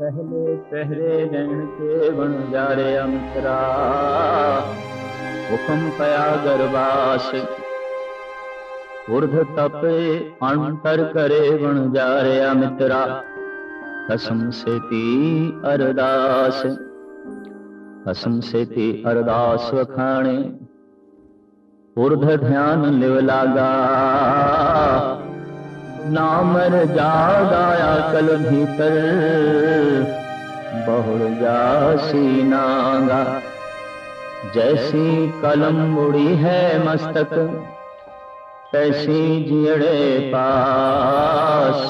ਪਹਿਲੇ ਪਹਿਰੇ ਨੈਣ ਕੇ ਬਣ ਜਾਰਿਆ ਮਿਤਰਾ। ਹੁਕਮ ਪਿਆ ਗਰਵਾਸ ਉਰਧ ਤਪੇ ਅੰਤਰ ਕਰੇ ਬਣ ਜਾਰਿਆ ਮਿਤਰਾ। ਕਸਮ ਸੇਤੀ ਅਰਦਾਸ। ਕਸਮ ਸੇਤੀ ਅਰਦਾਸ ਵਖਾਣੇ। ਉਰਧ ਧਿਆਨ ਲਿਵ ਲਾਗਾ। ਨਾਮਰ ਰਜਾਦਾ ਅਕਲ ਭੀਤਰ। ਬਹੁੜ ਜਾਸੀ ਨਾਗਾ ਜੈਸੀ ਕਲਮ ਮੁੜੀ ਹੈ ਮਸਤਕ ਤੈਸੀ ਜਿੜੇ ਪਾਸ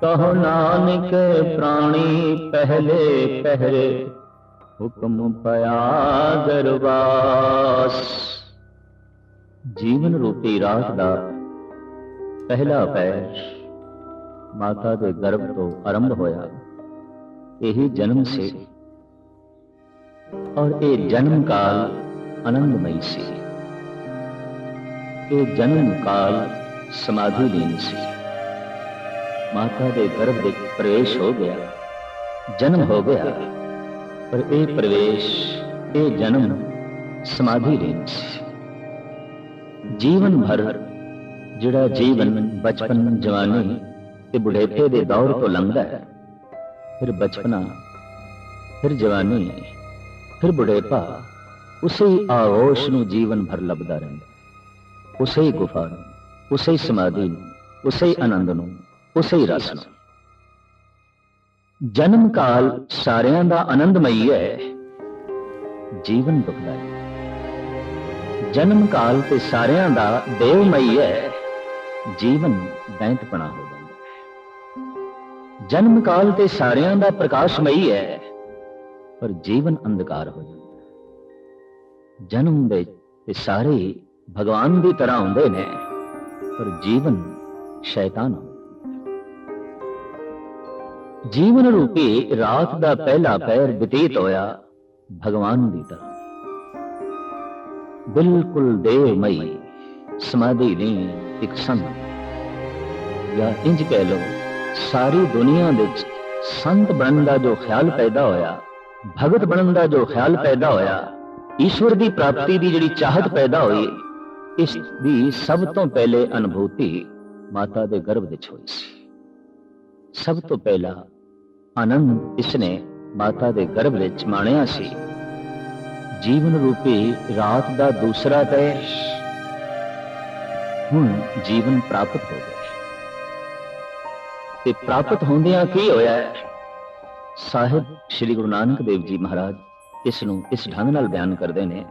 ਕਹੋ ਨਾਨਕ ਪ੍ਰਾਣੀ ਪਹਿਲੇ ਪਹਿਰੇ ਹੁਕਮ ਪਿਆ ਦਰਬਾਸ ਜੀਵਨ ਰੂਪੀ ਰਾਤ ਦਾ ਪਹਿਲਾ ਪੈਰ ਮਾਤਾ ਦੇ ਗਰਭ ਤੋਂ ਆਰੰਭ ਹੋਇਆ ਇਹੀ ਜਨਮ ਸੀ। ਔਰ ਇਹ ਜਨਮ ਕਾਲ ਆਨੰਦਮਈ ਸੀ। ਇਹ ਜਨਮ ਕਾਲ ਸਮਾਧੀ ਲੀਨ ਸੀ। ਮਾਤਾ ਦੇ ਗਰਭ ਵਿੱਚ ਪ੍ਰਵੇਸ਼ ਹੋ ਗਿਆ, ਜਨਮ ਹੋ ਗਿਆ। ਪਰ ਇਹ ਪ੍ਰਵੇਸ਼, ਇਹ ਜਨਮ ਸਮਾਧੀ ਲੀਨ ਸੀ। ਜੀਵਨ ਭਰ ਜਿਹੜਾ ਜੀਵਨ ਬਚਪਨ ਜਵਾਨੀ ਤੇ ਬੁਢੇਪੇ ਦੇ ਦੌਰ ਤੋਂ ਲੰਘਦਾ ਹੈ ਫਿਰ ਬਚਪਨਾ ਫਿਰ ਜਵਾਨੀ ਫਿਰ ਬੁਢੇਪਾ ਉਸੇ ਹੀ ਆਗੋਸ਼ ਨੂੰ ਜੀਵਨ ਭਰ ਲੱਭਦਾ ਰਹਿੰਦਾ ਉਸੇ ਹੀ ਗੁਫਾ ਨੂੰ ਉਸੇ ਹੀ ਸਮਾਧੀ ਨੂੰ ਉਸੇ ਹੀ ਆਨੰਦ ਨੂੰ ਉਸੇ ਹੀ ਰਸ ਨੂੰ ਜਨਮ ਕਾਲ ਸਾਰਿਆਂ ਦਾ ਆਨੰਦਮਈ ਹੈ ਜੀਵਨ ਦੁਖਦਾਈ ਜਨਮ ਕਾਲ ਤੇ ਸਾਰਿਆਂ ਦਾ ਦੇਵਮਈ ਹੈ ਜੀਵਨ ਦੈਂਤਪਣਾ ਹੋ ਜਨਮ ਕਾਲ ਤੇ ਸਾਰਿਆਂ ਦਾ ਪ੍ਰਕਾਸ਼ਮਈ ਹੈ, ਪਰ ਜੀਵਨ ਅੰਧਕਾਰ ਹੋ ਜਾਂਦਾ ਹੈ। ਜਨਮ ਦੇ ਤੇ ਸਾਰੇ ਭਗਵਾਨ ਦੀ ਤਰ੍ਹਾਂ ਹੁੰਦੇ ਨੇ, ਪਰ ਜੀਵਨ ਸ਼ੈਤਾਨ ਜੀਵਨ ਰੂਪੀ ਰਾਤ ਦਾ ਪਹਿਲਾ ਪੈਰ ਬਤੀਤ ਹੋਇਆ ਭਗਵਾਨ ਦੀ ਤਰ੍ਹਾਂ। ਬਿਲਕੁਲ ਦੇਵਮਈ ਸਮਾਧੀ ਨਹੀਂ ਇੱਕ ਸੰਤ ਜਾਂ ਇੰਜ ਕਹਿ ਲਓ ਸਾਰੀ ਦੁਨੀਆ ਵਿੱਚ ਸੰਤ ਬਣਨ ਦਾ ਜੋ ਖਿਆਲ ਪੈਦਾ ਹੋਇਆ, ਭਗਤ ਬਣਨ ਦਾ ਜੋ ਖਿਆਲ ਪੈਦਾ ਹੋਇਆ, ਈਸ਼ਵਰ ਦੀ ਪ੍ਰਾਪਤੀ ਦੀ ਜਿਹੜੀ ਚਾਹਤ ਪੈਦਾ ਹੋਈ, ਇਸ ਦੀ ਸਭ ਤੋਂ ਪਹਿਲੇ ਅਨੁਭੂਤੀ ਮਾਤਾ ਦੇ ਗਰਭ ਵਿੱਚ ਹੋਈ ਸੀ। ਸਭ ਤੋਂ ਪਹਿਲਾ ਆਨੰਦ ਇਸਨੇ ਮਾਤਾ ਦੇ ਗਰਭ ਵਿੱਚ ਮਾਣਿਆ ਸੀ। ਜੀਵਨ ਰੂਪੀ ਰਾਤ ਦਾ ਦੂਸਰਾ ਤੈ ਹੁਣ ਜੀਵਨ ਪ੍ਰਾਪਤ ਹੋ ਗਿਆ। ਤੇ ਪ੍ਰਾਪਤ ਹੁੰਦਿਆਂ ਕੀ ਹੋਇਆ? ਸਾਹਿਬ, ਸ੍ਰੀ ਗੁਰੂ ਨਾਨਕ ਦੇਵ ਜੀ ਮਹਾਰਾਜ ਇਸ ਨੂੰ ਇਸ ਢੰਗ ਨਾਲ ਬਿਆਨ ਕਰਦੇ ਨੇ।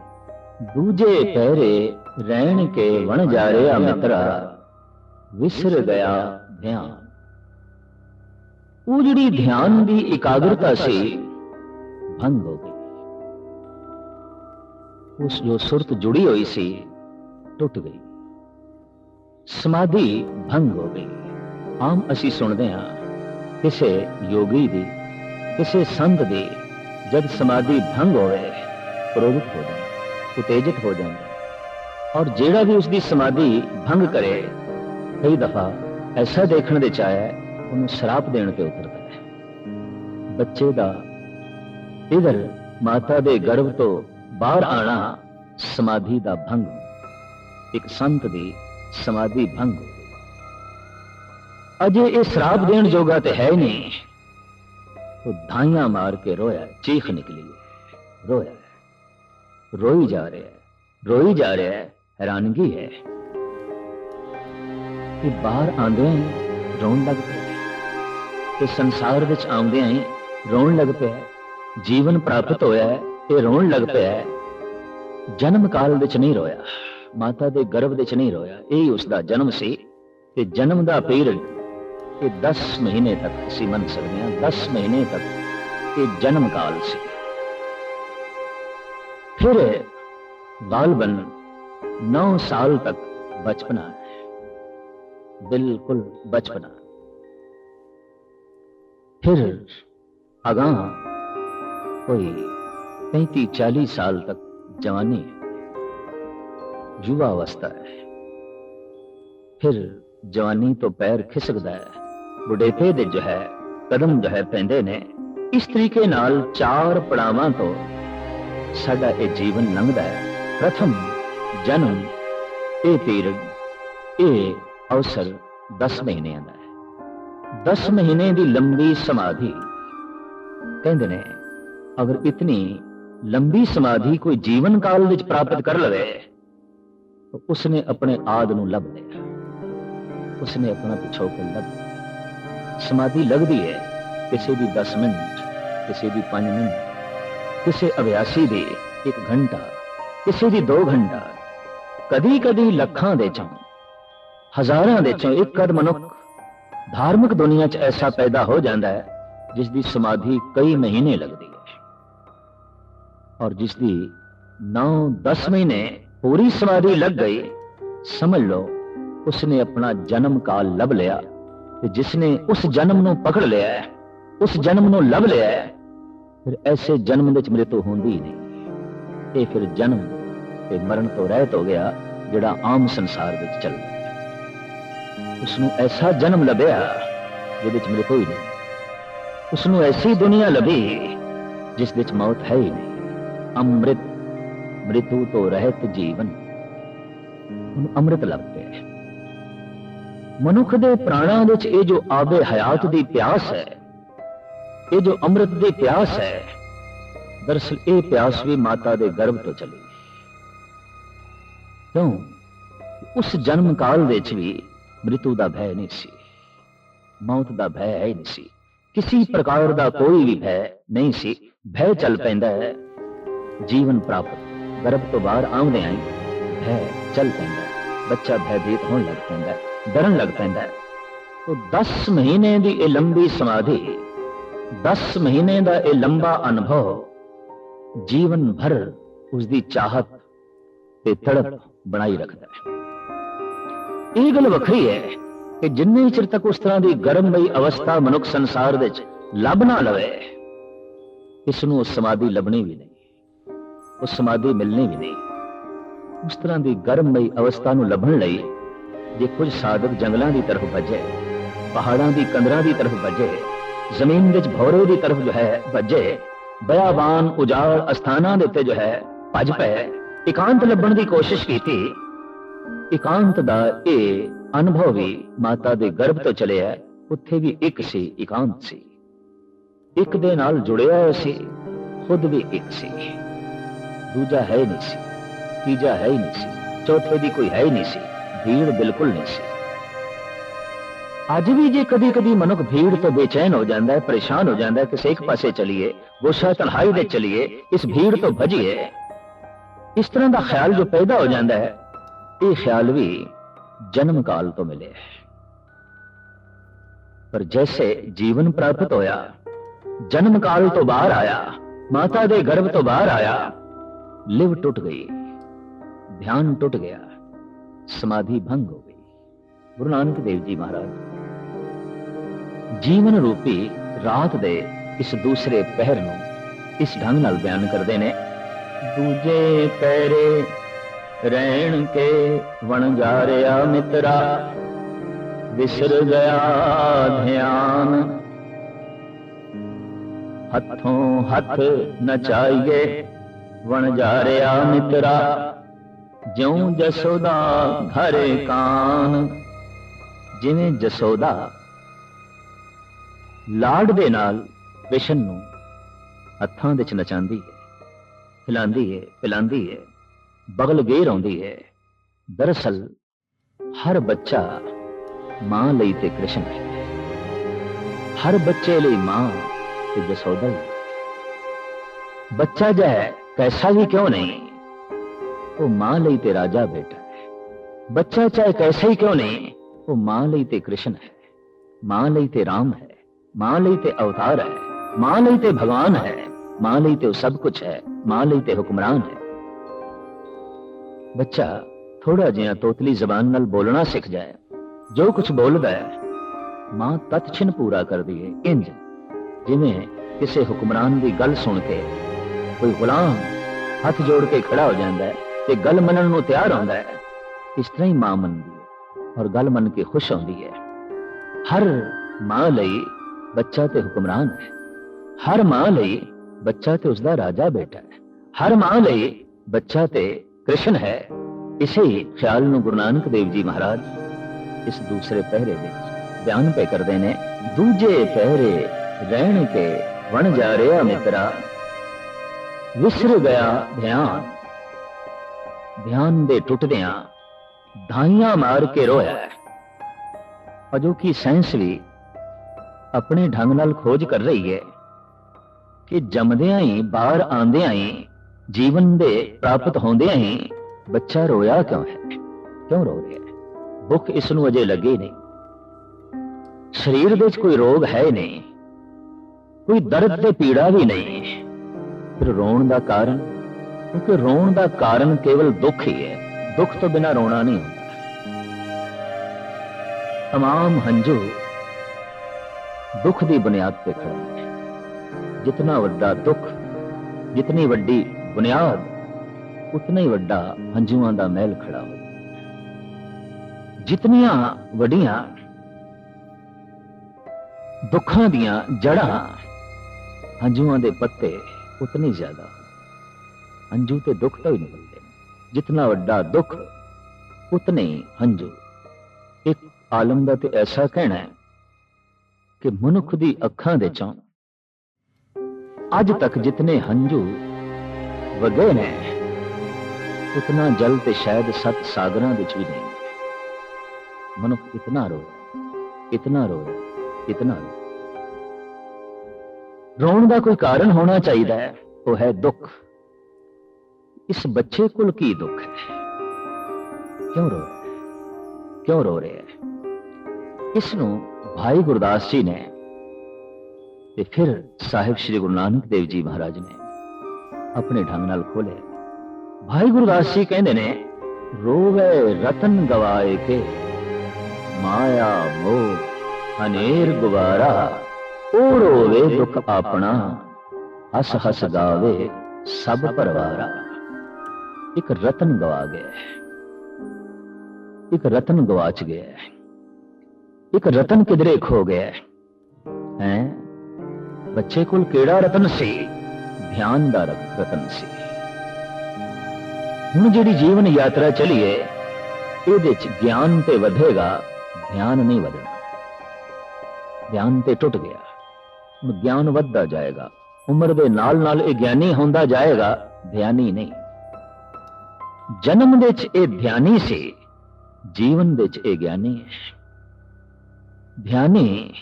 ਦੂਜੇ ਪਹਿਰੇ ਰਹਿਣ ਕੇ ਵਣ ਜਾ ਰਿਹਾ ਮਿੱਤਰਾ, ਵਿਸਰ ਗਿਆ ਧਿਆਨ ਉਹ ਜਿਹੜੀ ਧਿਆਨ ਦੀ ਇਕਾਗਰਤਾ ਸੀ, ਭੰਗ ਹੋ ਗਈ। ਉਸ ਜੋ ਸੁਰਤ ਜੁੜੀ ਹੋਈ ਸੀ, ਟੁੱਟ ਗਈ। ਸਮਾਧੀ ਭੰਗ ਹੋ ਗਈ। ਆਮ ਅਸੀਂ ਸੁਣਦੇ ਹਾਂ, ਕਿਸੇ ਯੋਗੀ ਦੀ, ਕਿਸੇ ਸੰਤ ਦੀ, ਜਦ ਸਮਾਧੀ ਭੰਗ ਹੋਵੇ ਪ੍ਰੋਜਿਤ ਹੋ ਜਾਂਦਾ, ਉਤੇਜਿਤ ਹੋ ਜਾਂਦਾ ਔਰ ਜਿਹੜਾ ਵੀ ਉਸ ਦੀ ਸਮਾਧੀ ਭੰਗ ਕਰੇ, ਕਈ ਦਫਾ ਐਸਾ ਦੇਖਣ ਦੇ ਚਾਇਆ ਉਹਨੂੰ ਸ਼ਰਾਪ ਦੇਣ ਤੇ ਉਤਰਦਾ ਹੈ। ਬੱਚੇ ਦਾ, ਇਧਰ ਮਾਤਾ ਦੇ ਗਰਭ ਤੋਂ ਬਾਹਰ ਆਣਾ, ਸਮਾਧੀ ਦਾ ਭੰਗ ਇੱਕ ਸੰਤ ਦੀ ਸਮਾਧੀ ਭੰਗ ਅਜੇ ਇਹ ਸ਼ਰਾਬ ਦੇਣ ਜੋਗਾ ਤੇ ਹੈ ਹੀ ਨਹੀਂ। ਉਹ ਧਾਈਆਂ ਮਾਰ ਕੇ ਰੋਇਆ, ਚੀਖ ਨਿਕਲੀ। ਰੋਇਆ, ਰੋਈ ਜਾ ਰਿਹਾ, ਰੋਈ ਜਾ ਰਿਹਾ, ਹੈਰਾਨਗੀ ਹੈ। ਕਿ ਬਾਹਰ ਆਉਂਦੇ ਹੀ ਰੋਣ ਲੱਗ ਪਿਆ। ਤੇ ਸੰਸਾਰ ਵਿੱਚ ਆਉਂਦਿਆਂ ਹੀ ਰੋਣ ਲੱਗ ਪਿਆ। ਜੀਵਨ ਪ੍ਰਾਪਤ ਹੋਇਆ ਹੈ ਇਹ ਰੋਣ ਲੱਗ ਪਿਆ। ਜਨਮ ਕਾਲ ਵਿੱਚ ਨਹੀਂ ਰੋਇਆ। ਮਾਤਾ ਦੇ ਗਰਭ ਵਿੱਚ ਨਹੀਂ ਰੋਇਆ। ਇਹ ਹੀ ਉਸ ਦਾ ਜਨਮ ਸੀ। ਤੇ ਜਨਮ ਦਾ ਪੀਰ कि 10 महीने तक इसी मनसर में 10 महीने तक के जन्म काल से। फिर बालबन नौ साल तक बचपना है। बिल्कुल बचपना। फिर अगा कोई पैंतीस चालीस साल तक जवानी युवा अवस्था है। फिर जवानी तो पैर खिसकता है। ਬੁਢੇਪੇ ਦੇ ਜੋ ਹੈ, ਕਦਮ ਜੋ ਹੈ ਪੈਂਦੇ ਨੇ, ਇਸ ਤਰੀਕੇ ਨਾਲ ਚਾਰ ਪੜਾਵਾਂ ਤੋਂ ਸਾਡਾ ਇਹ ਜੀਵਨ ਲੰਘਦਾ ਹੈ। ਪ੍ਰਥਮ ਜਨਮ, ਇਹ ਪੀਰਡ ਇਹ ਅਵਸਰ 10 ਮਹੀਨਿਆਂ ਦਾ ਹੈ। 10 ਮਹੀਨੇ ਦੀ ਲੰਬੀ ਸਮਾਧੀ, ਕਹਿੰਦੇ ਨੇ, ਅਗਰ ਇਤਨੀ ਲੰਬੀ ਸਮਾਧੀ ਕੋਈ ਜੀਵਨ ਕਾਲ ਵਿੱਚ ਪ੍ਰਾਪਤ ਕਰ ਲਵੇ, ਤਾਂ ਉਸਨੇ ਆਪਣੇ ਆਦ ਨੂੰ ਲੱਭ ਲਿਆ। ਉਸਨੇ ਆਪਣਾ ਪਿਛੋਕੜ ਲੱਭ ਲਿਆ। ਸਮਾਧੀ ਲੱਗਦੀ ਹੈ। ਕਿਸੇ ਦੀ 10 ਮਿੰਟ, ਕਿਸੇ ਦੀ 5 ਮਿੰਟ, ਕਿਸੇ ਅਭਿਆਸੀ ਦੀ 1 ਘੰਟਾ, ਕਿਸੇ ਦੀ 2 ਘੰਟਾ। ਕਦੀ ਕਦੀ ਲੱਖਾਂ ਦੇ ਚੋਂ, ਹਜ਼ਾਰਾਂ ਦੇ ਚੋਂ ਇੱਕ ਕਦ ਮਨੁੱਖ ਧਾਰਮਿਕ ਦੁਨੀਆ 'ਚ ਐਸਾ ਪੈਦਾ ਹੋ ਜਾਂਦਾ ਹੈ, ਜਿਸ ਦੀ ਸਮਾਧੀ ਕਈ ਮਹੀਨੇ ਲੱਗਦੀ ਹੈ। ਔਰ ਜਿਸ ਦੀ 9-10 ਮਹੀਨੇ ਪੂਰੀ ਸਮਾਧੀ ਲੱਗ ਗਈ, ਸਮਝ ਲਓ, ਉਸਨੇ ਆਪਣਾ ਜਨਮ ਕਾਲ ਲੱਭ ਲਿਆ। ਤੇ ਜਿਸਨੇ ਉਸ ਜਨਮ ਨੂੰ ਪਕੜ ਲਿਆ ਹੈ, ਉਸ ਜਨਮ ਨੂੰ ਲੱਭ ਲਿਆ ਹੈ, ਫਿਰ ਐਸੇ ਜਨਮ ਵਿੱਚ ਮ੍ਰਿਤੂ ਹੁੰਦੀ ਨਹੀਂ। ਇਹ ਫਿਰ ਜਨਮ ਤੇ ਮਰਨ ਤੋਂ ਰਹਿਤ ਹੋ ਗਿਆ ਜਿਹੜਾ ਆਮ ਸੰਸਾਰ ਵਿੱਚ ਚੱਲਦਾ ਹੈ ਉਸ ਨੂੰ ਐਸਾ ਜਨਮ ਲੱਭਿਆ ਜਿਹਦੇ ਵਿੱਚ ਮ੍ਰਿਤੂ ਹੀ ਨਹੀਂ। ਉਸ ਨੂੰ ਐਸੀ ਦੁਨੀਆ ਲੱਭੀ ਜਿਸ ਵਿੱਚ ਮੌਤ ਹੈ ਹੀ ਨਹੀਂ। ਅੰਮ੍ਰਿਤ ਮ੍ਰਿਤੂ ਤੋਂ ਰਹਿਤ ਜੀਵਨ। ਉਹਨੂੰ ਅੰਮ੍ਰਿਤ ਲੱਭ। ਮਨੁੱਖ ਦੇ ਪ੍ਰਾਣਾਂ ਵਿੱਚ ਇਹ ਜੋ ਆਬੇ ਹਯਾਤ ਦੀ ਪਿਆਸ ਹੈ, ਇਹ ਜੋ ਅੰਮ੍ਰਿਤ ਦੀ ਪਿਆਸ ਹੈ ਦਰਅਸਲ ਇਹ ਪਿਆਸ ਵੀ ਮਾਤਾ ਦੇ ਗਰਭ ਤੋਂ ਚਲੀ ਕਿਉਂ? ਉਸ ਜਨਮ ਕਾਲ ਵਿੱਚ ਵੀ ਮ੍ਰਿਤੂ ਦਾ ਭੈ ਨਹੀਂ ਸੀ, ਮੌਤ ਦਾ ਭੈ ਹੈ ਨਹੀਂ ਸੀ, ਕਿਸੇ ਪ੍ਰਕਾਰ ਦਾ ਕੋਈ ਵੀ ਭੈ ਨਹੀਂ ਸੀ। ਭੈ ਚੱਲ ਪੈਂਦਾ ਹੈ, ਜੀਵਨ ਪ੍ਰਾਪਤ, ਗਰਭ ਤੋਂ ਬਾਹਰ ਆਉਂਦੇ ਆਂ ਭੈ ਚੱਲ ਪੈਂਦਾ ਬੱਚਾ ਭੈਭੀਤ ਹੋਣ ਲੱਗ ਪੈਂਦਾ ਹੈ, ਡਰਨ ਲੱਗ ਪੈਂਦਾ ਹੈ। ਤੋ 10 ਮਹੀਨੇ ਦੀ ਇਹ ਲੰਬੀ ਸਮਾਧੀ 10 ਮਹੀਨੇ ਦਾ ਇਹ ਲੰਬਾ ਅਨੁਭਵ ਜੀਵਨ ਭਰ ਉਸ ਦੀ ਚਾਹਤ ਤੇ ਤੜਪ ਬਣਾਈ ਰੱਖਦਾ ਹੈ ਇਹ ਗੱਲ ਵੱਖਰੀ ਹੈ ਕਿ ਜਿੰਨੇ ਚਿਰ ਤੱਕ ਉਸ ਤਰ੍ਹਾਂ ਦੀ ਗਰਮਮਈ ਅਵਸਥਾ ਮਨੁੱਖ ਸੰਸਾਰ ਵਿੱਚ ਲੱਭ ਨਾ ਲਵੇ ਇਸ ਨੂੰ ਸਮਾਧੀ ਲੱਭਣੀ ਵੀ ਨਹੀਂ ਉਹ ਸਮਾਧੀ ਮਿਲਣੀ ਵੀ ਨਹੀਂ ਉਸ ਤਰ੍ਹਾਂ ਦੀ ਗਰਮਮਈ ਅਵਸਥਾ ਨੂੰ ਲੱਭਣ ਲਈ ਜੇ ਕੁਝ ਸਾਧਕ ਜੰਗਲਾਂ ਦੀ ਤਰਫ ਭੱਜੇ ਪਹਾੜਾਂ ਦੀ ਕੰਦਰਾਂ ਦੀ ਤਰਫ ਭੱਜੇ ਜ਼ਮੀਨ ਵਿੱਚ ਭੌਰੇ ਦੀ ਤਰਫ ਜੋ ਹੈ ਭੱਜੇ ਬਿਆਵਾਨ ਉਜਾੜ ਅਸਥਾਨਾਂ ਦੇ ਉੱਤੇ ਜੋ ਹੈ ਭੱਜ ਪਏ, ਇਕਾਂਤ ਲੱਭਣ ਦੀ ਕੋਸ਼ਿਸ਼ ਕੀਤੀ, ਇਕਾਂਤ ਦਾ ਇਹ ਅਨੁਭਵ ਵੀ ਮਾਤਾ ਦੇ ਗਰਭ ਤੋਂ ਚਲਿਆ ਉੱਥੇ ਵੀ ਇੱਕ ਸੀ, ਇਕਾਂਤ ਸੀ। ਇੱਕ ਦੇ ਨਾਲ ਜੁੜਿਆ ਹੋਇਆ ਸੀ, ਖੁਦ ਵੀ ਇੱਕ ਸੀ। ਦੂਜਾ ਹੈ ਨਹੀਂ ਸੀ। ਤੀਜਾ ਹੈ ਹੀ ਨਹੀਂ ਸੀ। ਚੌਥੇ ਦੀ ਕੋਈ ਹੈ ਹੀ ਨਹੀਂ ਸੀ। ਭੀੜ ਬਿਲਕੁਲ ਨਹੀਂ ਸੀ। ਅੱਜ ਵੀ ਜੇ ਕਦੀ ਕਦੀ ਮਨੁੱਖ ਭੀੜ ਤੋਂ ਬੇਚੈਨ ਹੋ ਜਾਂਦਾ ਹੈ, ਪਰੇਸ਼ਾਨ ਹੋ ਜਾਂਦਾ ਹੈ, ਕਿਸੇ ਇੱਕ ਪਾਸੇ ਚਲੀਏ, ਗੋਸ਼ਾ ਤਨਹਾਈ ਦੇ ਚਲੀਏ, ਇਸ ਭੀੜ ਤੋਂ ਭਜੀਏ, ਇਸ ਤਰ੍ਹਾਂ ਦਾ ਖਿਆਲ ਜੋ ਪੈਦਾ ਹੋ ਜਾਂਦਾ ਹੈ, ਇਹ ਖਿਆਲ ਵੀ ਜਨਮ ਕਾਲ ਤੋਂ ਮਿਲੇ ਹੈ। ਪਰ ਜੈਸੇ ਜੀਵਨ ਪ੍ਰਾਪਤ ਹੋਇਆ, ਜਨਮ ਕਾਲ ਤੋਂ ਬਾਹਰ ਆਇਆ, ਮਾਤਾ ਦੇ ਗਰਭ ਤੋਂ ਬਾਹਰ ਆਇਆ, ਲਿਵ ਟੁੱਟ ਗਈ। ਧਿਆਨ ਟੁੱਟ ਗਿਆ। ਸਮਾਧੀ ਭੰਗ ਹੋ ਗਈ। ਗੁਰੂ ਨਾਨਕ ਦੇਵ ਜੀ ਮਹਾਰਾਜ, ਜੀਵਨ ਰੂਪੀ ਰਾਤ ਦੇ ਇਸ ਦੂਸਰੇ ਪਹਿਰ ਨੂੰ ਇਸ ਢੰਗ ਨਾਲ ਬਿਆਨ ਕਰਦੇ ਨੇ, ਦੂਜੇ ਪਹਿਰੇ ਰਹਿਣ ਕੇ ਵਣ ਜਾ ਰਿਆ ਮਿੱਤਰਾ, ਵਿਸਰ ਗਿਆ ਧਿਆਨ। ਹੱਥੋਂ ਹੱਥ ਨਚਾਈਏ, ਵਣ ਜਾ ਰਿਆ ਮਿੱਤਰਾ ਜਿਉ ਜਸੋਦਾ ਘਰੇ ਕਾਨ ਜਿਵੇਂ ਜਸੋਦਾ ਲਾਡ ਦੇ ਨਾਲ ਕ੍ਰਿਸ਼ਨ ਨੂੰ ਹੱਥਾਂ ਵਿੱਚ ਨਚਾਉਂਦੀ ਹੈ ਖਿਲਾਉਂਦੀ ਹੈ ਪਿਲਾਉਂਦੀ ਹੈ ਬਗਲ ਗੇਰ ਆਉਂਦੀ ਹੈ। ਦਰਅਸਲ ਹਰ ਬੱਚਾ ਮਾਂ ਲਈ ਤੇ ਕ੍ਰਿਸ਼ਨ ਹੈ। ਹਰ ਬੱਚੇ ਲਈ ਮਾਂ ਤੇ ਜਸੋਦਾ ਬੱਚਾ ਜੋ ਹੈ ਕੈਸਾ ਵੀ ਕਿਉਂ ਨਹੀਂ? ਉਹ ਮਾਂ ਲਈ ਤੇ ਰਾਜਾ ਬੇਟਾ ਹੈ। ਬੱਚਾ ਚਾਹੇ ਕੈਸਾ ਹੀ ਕਿਉਂ ਨਹੀਂ, ਉਹ ਮਾਂ ਲਈ ਤੇ ਕ੍ਰਿਸ਼ਨ ਹੈ। ਮਾਂ ਲਈ ਤੇ ਰਾਮ ਹੈ। ਮਾਂ ਲਈ ਤੇ ਅਵਤਾਰ ਹੈ। ਮਾਂ ਲਈ ਤੇ ਭਗਵਾਨ ਹੈ। ਮਾਂ ਲਈ ਤੇ ਉਹ ਸਭ ਕੁਝ ਹੈ। ਮਾਂ ਲਈ ਤੇ ਹੁਕਮਰਾਨ ਹੈ। ਬੱਚਾ ਥੋੜਾ ਜਿਹਾ ਤੋਤਲੀ ਜ਼ਬਾਨ ਨਾਲ ਬੋਲਣਾ ਸਿੱਖ ਜਾਏ। ਜੋ ਕੁਝ ਬੋਲਦਾ ਹੈ, ਮਾਂ ਤਤਛਿਨ ਪੂਰਾ ਕਰਦੀ ਹੈ। ਇੰਜ ਜਿਵੇਂ ਕਿਸੇ ਹੁਕਮਰਾਨ ਦੀ ਗੱਲ ਸੁਣ ਕੇ ਕੋਈ ਗੁਲਾਮ ਹੱਥ ਜੋੜ ਕੇ ਖੜਾ ਹੋ ਜਾਂਦਾ ਹੈ ਤੇ ਗੱਲ ਮੰਨਣ ਨੂੰ ਤਿਆਰ ਹੁੰਦਾ ਹੈ। ਇਸ ਤਰ੍ਹਾਂ ਹੀ ਮਾਂ ਮੰਨਦੀ ਹੈ ਔਰ ਗੱਲ ਮੰਨ ਕੇ ਖੁਸ਼ ਹੁੰਦੀ ਹੈ। ਹਰ ਮਾਂ ਲਈ ਬੱਚਾ ਤੇ ਹੁਕਮਰਾਨ ਹੈ। ਹਰ ਮਾਂ ਲਈ ਬੱਚਾ ਤੇ ਉਸਦਾ ਰਾਜਾ ਬੇਟਾ ਹੈ। ਹਰ ਮਾਂ ਲਈ ਬੱਚਾ ਤੇ ਕ੍ਰਿਸ਼ਨ ਹੈ। ਇਸੇ ਖਿਆਲ ਨੂੰ ਗੁਰੂ ਨਾਨਕ ਦੇਵ ਜੀ ਮਹਾਰਾਜ ਇਸ ਦੂਸਰੇ ਪਹਿਰੇ ਵਿੱਚ ਬਿਆਨ ਪੇ ਕਰਦੇ ਨੇ, ਦੂਜੇ ਪਹਿਰੇ ਰਹਿਣ ਕੇ ਵਣ ਜਾ ਰਿਹਾ ਮਿੱਤਰਾ, ਵਿਸਰ ਗਿਆ ਧਿਆਨ ਧਿਆਨ ਦੇ ਟੁੱਟਦਿਆਂ ਧਾਈਆਂ ਮਾਰ ਕੇ ਰੋਇਆ ਅਜੋ ਸਾਇੰਸ ਵੀ ਆਪਣੇ ਢੰਗ ਨਾਲ ਖੋਜ ਕਰ ਰਹੀ ਹੈ ਕਿ ਜੰਮਦਿਆਂ ਹੀ ਬਾਹਰ ਆਉਂਦਿਆਂ ਹੀ ਜੀਵਨ ਦੇ ਪ੍ਰਾਪਤ ਹੁੰਦਿਆਂ ਹੀ ਬੱਚਾ ਰੋਇਆ ਕਿਉਂ ਹੈ ਕਿਉਂ ਰੋ ਰਿਹਾ ਹੈ ਭੁੱਖ ਇਸ ਨੂੰ ਅਜੇ ਲੱਗੀ ਨਹੀਂ ਸਰੀਰ ਦੇ ਵਿੱਚ ਕੋਈ ਰੋਗ ਹੈ ਨਹੀਂ ਕੋਈ ਦਰਦ ਤੇ ਪੀੜਾ ਵੀ ਨਹੀਂ ਫਿਰ ਰੋਣ ਦਾ ਕਾਰਨ ਕਿਉਂਕਿ ਰੋਣ ਦਾ ਕਾਰਨ ਕੇਵਲ ਦੁੱਖ ਹੀ ਹੈ ਦੁੱਖ ਤੋਂ ਬਿਨਾ ਰੋਣਾ ਨਹੀਂ ਹੁੰਦਾ तमाम ਹੰਝੂ ਦੁੱਖ ਦੀ ਬੁਨਿਆਦ ਤੇ ਖੜੇ ਨੇ ਜਿਤਨਾ ਵੱਡਾ ਦੁੱਖ ਜਿਤਨੀ ਵੱਡੀ ਬੁਨਿਆਦ ਉਤਨਾ ਹੀ ਵੱਡਾ ਹੰਝੂਆਂ ਦਾ ਮਹਿਲ ਖੜਾ ਹੋ ਜਿਤਨੀਆਂ ਵੱਡੀਆਂ ਦੁੱਖਾਂ ਦੀਆਂ ਜੜਾਂ ਹੰਝੂਆਂ ਦੇ ਪੱਤੇ ਉਤਨੀ ਜ਼ਿਆਦਾ ਹੰਝੂ ਤੇ ਦੁੱਖ ਤੋਂ ਹੀ ਨਿਕਲਦੇ ਨੇ ਜਿਤਨਾ ਵੱਡਾ ਦੁੱਖ, ਉਤਨੇ ਹੰਝੂ। ਇੱਕ ਆਲਮ ਦਾ ਤੇ ਐਸਾ ਕਹਿਣਾ ਹੈ ਕਿ ਮਨੁੱਖ ਦੀ ਅੱਖਾਂ ਦੇ ਚੋਂ ਅੱਜ ਤੱਕ ਜਿਤਨੇ ਹੰਝੂ ਵਗੇ ਨੇ, ਉਤਨਾ ਜਲ ਤੇ ਸ਼ਾਇਦ ਸੱਤ ਸਾਗਰਾਂ ਵਿੱਚ ਵੀ ਨਹੀਂ। ਮਨੁੱਖ ਇਤਨਾ ਰੋਇਆ ਇਤਨਾ ਰੋਇਆ ਇਤਨਾ ਰੋਇਆ ਰੋਣ ਦਾ ਕੋਈ ਕਾਰਨ ਹੋਣਾ ਚਾਹੀਦਾ ਹੈ, ਉਹ ਹੈ ਦੁੱਖ। ਇਸ ਬੱਚੇ ਕੋਲ ਕੀ ਦੁੱਖ ਹੈ? ਕਿਉਂ ਰੋ ਰਿਹਾ ਕਿਉਂ ਰੋ ਰਿਹਾ ਹੈ? ਇਸ ਨੂੰ ਭਾਈ ਗੁਰਦਾਸ ਜੀ ਨੇ ਤੇ ਫਿਰ ਸਾਹਿਬ ਸ੍ਰੀ ਗੁਰੂ ਨਾਨਕ ਦੇਵ ਜੀ ਮਹਾਰਾਜ ਨੇ ਆਪਣੇ ਢੰਗ ਨਾਲ ਖੋਲਿਆ ਭਾਈ ਗੁਰਦਾਸ ਜੀ ਕਹਿੰਦੇ ਨੇ, ਰੋਵੇ ਰਤਨ ਗਵਾਏ ਕੇ, ਮਾਇਆ ਮੋਹ ਹਨੇਰ ਗੁਬਾਰਾ ਉਹ ਰੋਵੇ ਦੁੱਖ ਆਪਣਾ, ਹਸ ਹਸ ਗਾਵੇ ਸਭ ਪਰਵਾਰਾ। ਇੱਕ ਰਤਨ ਗਵਾ ਗਿਆ ਹੈ। ਇੱਕ ਰਤਨ ਗਵਾਚ ਗਿਆ ਹੈ। ਇੱਕ ਰਤਨ ਕਿਧਰੇ ਖੋ ਗਿਆ ਹੈ? ਹੈਂ? ਬੱਚੇ ਕੋਲ ਕਿਹੜਾ ਰਤਨ ਸੀ? ਧਿਆਨ ਦਾ ਰਤਨ ਸੀ। ਹੁਣ ਜਿਹੜੀ ਜੀਵਨ ਯਾਤਰਾ ਚਲੀਏ ਇਹਦੇ ਚ ਗਿਆਨ ਤੇ ਵਧੇਗਾ, ਧਿਆਨ ਨਹੀਂ ਵਧਣਾ। ਧਿਆਨ ਤੇ ਟੁੱਟ ਗਿਆ। ਹੁਣ ਗਿਆਨ ਵੱਧਦਾ ਜਾਏਗਾ। ਉਮਰ ਦੇ ਨਾਲ ਨਾਲ ਇਹ ਗਿਆਨੀ ਹੁੰਦਾ ਜਾਏਗਾ, ਧਿਆਨੀ ਨਹੀਂ। ਜਨਮ ਦੇ ਚ ਇਹ ਧਿਆਨੀ ਸੀ, ਜੀਵਨ ਦੇ ਚ ਇਹ ਗਿਆਨੀ। ਹੈ ਧਿਆਨੀ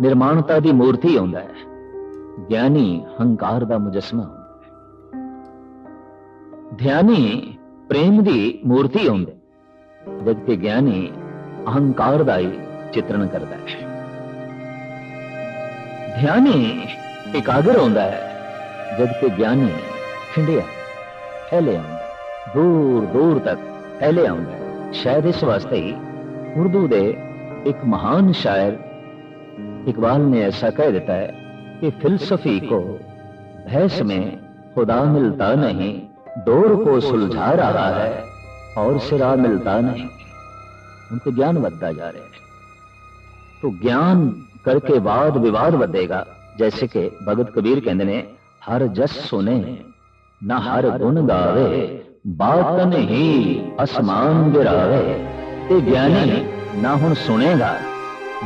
ਨਿਰਮਾਣਤਾ ਦੀ ਮੂਰਤੀ ਹੁੰਦਾ ਹੈ, ਗਿਆਨੀ ਹੰਕਾਰ ਦਾ ਮੁਜਸਮਾ ਹੁੰਦਾ ਹੈ। ਧਿਆਨੀ ਪ੍ਰੇਮ ਦੀ ਮੂਰਤੀ ਹੁੰਦਾ ਹੈ ਜਦ ਕਿ ਗਿਆਨੀ ਅਹੰਕਾਰ ਦਾ ਹੀ ਚਿਤਰਣ ਕਰਦਾ ਹੈ। ਧਿਆਨੀ ਇਕਾਗਰ ਹੁੰਦਾ ਹੈ ਜਦ ਕਿ ਗਿਆਨੀ ਖਿੰਡਿਆ ਫੈਲੇ दूर दूर तक फैले आउंगे शायद इस वास्ते ही उर्दू दे एक महान शायर इकबाल ने ऐसा कह देता है कि फिलसफी को भैंस में खुदा मिलता नहीं दौर को सुलझा रहा है और सिरा मिलता नहीं। उनके ज्ञान बदता जा रहे हैं। तो ज्ञान करके वाद विवाद बदेगा जैसे कि भगत कबीर कहते हर जस सुने, न हर गुण गावे। ਬਾਤਨ ਹੀ ਅਸਮਾਨ ਗਿਰਾਵੇ ਤੇ ਗਿਆਨੀ ਨਾ ਹੁਣ ਸੁਣੇਗਾ,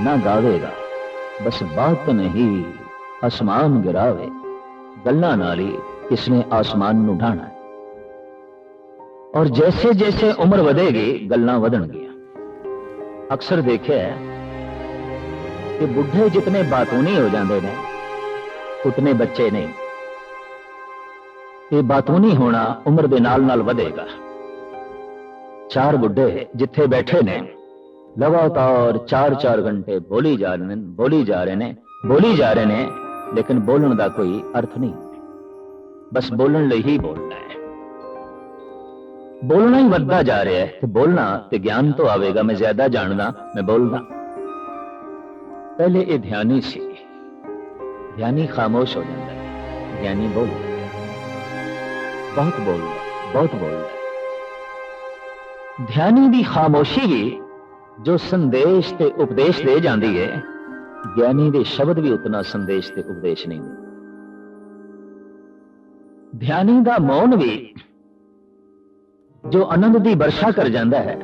ਨਾ ਗਾਵੇਗਾ। ਬਸ ਬਾਤਨ ਹੀ ਅਸਮਾਨ ਗਿਰਾਵੇ ਗੱਲਾਂ ਨਾਲ ਹੀ ਇਸਨੇ ਆਸਮਾਨ ਨੂੰ ਢਾਣਾ ਹੈ। ਔਰ ਜੈਸੇ ਜੈਸੇ ਉਮਰ ਵਧੇਗੀ, ਗੱਲਾਂ ਵਧਣਗੀਆਂ। ਅਕਸਰ ਦੇਖਿਆ ਹੈ ਕਿ ਬੁੱਢੇ ਜਿਤਨੇ ਬਾਤੂਨੀ ਹੋ ਜਾਂਦੇ ਨੇ, ਉਤਨੇ ਬੱਚੇ ਨਹੀਂ। ਇਹ ਬਾਤੂਨੀ ਹੋਣਾ ਉਮਰ ਦੇ ਨਾਲ ਨਾਲ ਵਧੇਗਾ। ਚਾਰ ਬੁੱਢੇ ਜਿੱਥੇ ਬੈਠੇ ਨੇ, ਲਗਾਤਾਰ 4-4 ਘੰਟੇ ਬੋਲੀ ਜਾ ਰਹੇ ਨੇ, ਬੋਲੀ ਜਾ ਰਹੇ ਨੇ, ਬੋਲੀ ਜਾ ਰਹੇ ਨੇ, ਲੇਕਿਨ ਬੋਲਣ ਦਾ ਕੋਈ ਅਰਥ ਨਹੀਂ। ਬਸ ਬੋਲਣ ਲਈ ਹੀ ਬੋਲਣਾ ਹੈ। ਬੋਲਣਾ ਹੀ ਵੱਧਦਾ ਜਾ ਰਿਹਾ ਹੈ ਤੇ ਬੋਲਣਾ ਤੇ ਗਿਆਨ ਤੋਂ ਆਵੇਗਾ, ਮੈਂ ਜ਼ਿਆਦਾ ਜਾਣਦਾ, ਮੈਂ ਬੋਲਦਾ। ਪਹਿਲੇ ਇਹ ਧਿਆਨੀ ਸੀ। ਧਿਆਨੀ ਖਾਮੋਸ਼ ਹੋ ਜਾਂਦਾ ਹੈ, ਗਿਆਨੀ ਬੋਲਦਾ ਬਹੁਤ ਬੋਲਦਾ ਬਹੁਤ ਬੋਲਦਾ ਹੈ। ਧਿਆਨੀ ਦੀ ਖਾਮੋਸ਼ੀ ਹੀ ਜੋ ਸੰਦੇਸ਼ ਤੇ ਉਪਦੇਸ਼ ਦੇ ਜਾਂਦੀ ਹੈ ਗਿਆਨੀ ਦੇ ਸ਼ਬਦ ਵੀ ਉਤਨਾ ਸੰਦੇਸ਼ ਤੇ ਉਪਦੇਸ਼ ਨਹੀਂ। ਦਿੰਦੇ ਧਿਆਨੀ ਦਾ ਮੌਨ ਵੀ ਜੋ ਆਨੰਦ ਦੀ ਵਰਸ਼ਾ ਕਰ ਜਾਂਦਾ ਹੈ,